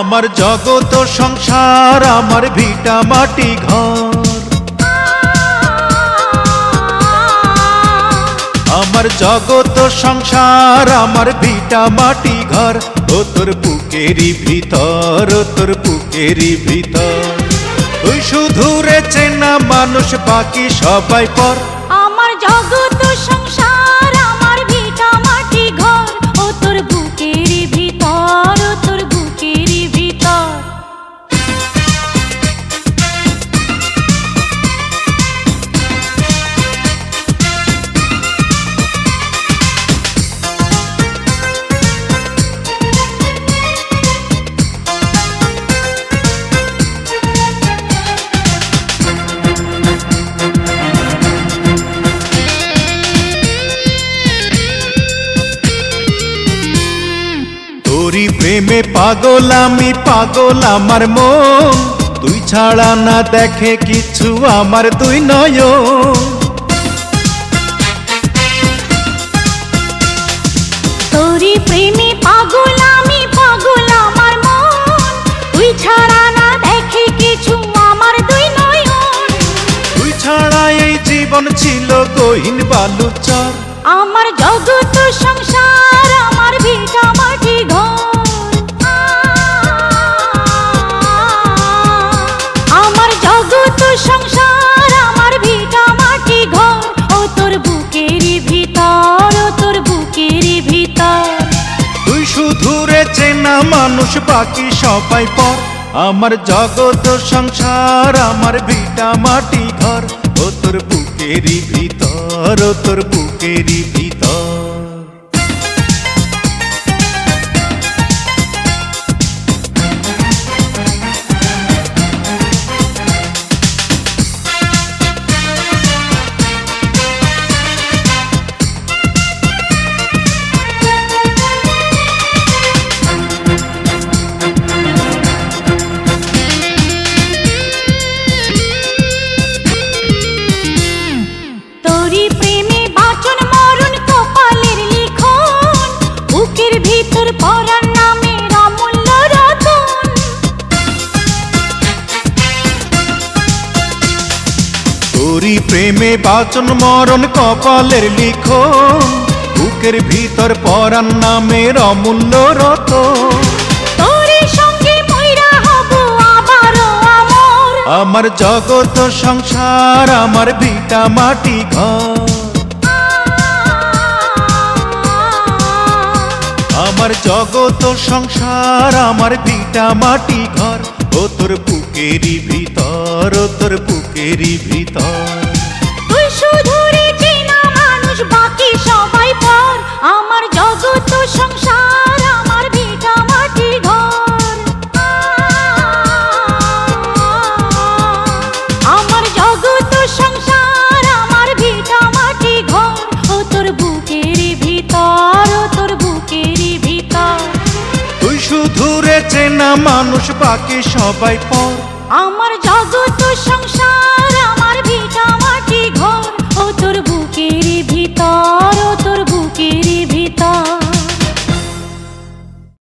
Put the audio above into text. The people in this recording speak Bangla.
আমার জগত সংসার, আমার ভিটা মাটি ঘর। আমার জগত সংসার, আমার ভিটা মাটি ঘর। ও তোর বুকেরই ভিতর, ও তোর বুকেরই ভিতর। তুই শুধু রে চেনা মানুষ বাকি সবাই পর। আমার জগত তোরি প্রেমে পাগল আমি পাগল আমার মন। তুই ছাড়া না দেখে কিছু আমার দুই নয়ন। তোরই প্রেমে পাগল আমি পাগল আমার মন। তুই ছাড়া না দেখে কিছু আমার তুই ছাড়া এই জীবন ছিল বালুচর। আমার জগত সংসার মানুষ বাকি সবাই পর। আমার জগত সংসার, আমার ভিটা মাটি ঘর। ও তোর বুকেরই ভিতর, ও তোর বুকেরই ভিতর। তোরি প্রেমে বাচন মরণ কপালের লিখন। বুকের ভিতর পরাণ নামের অমূল্য রত। আমার। জগত সংসার আমার ভিটা মাটি ঘর। আমার জগত সংসার আমার ভিটা মাটি ঘর। ও তোর পুকেরি ভিতর ও তোর পুকেরি ভিতর। মানুষ বাকি সবাই পর। আমার জগৎ সংসার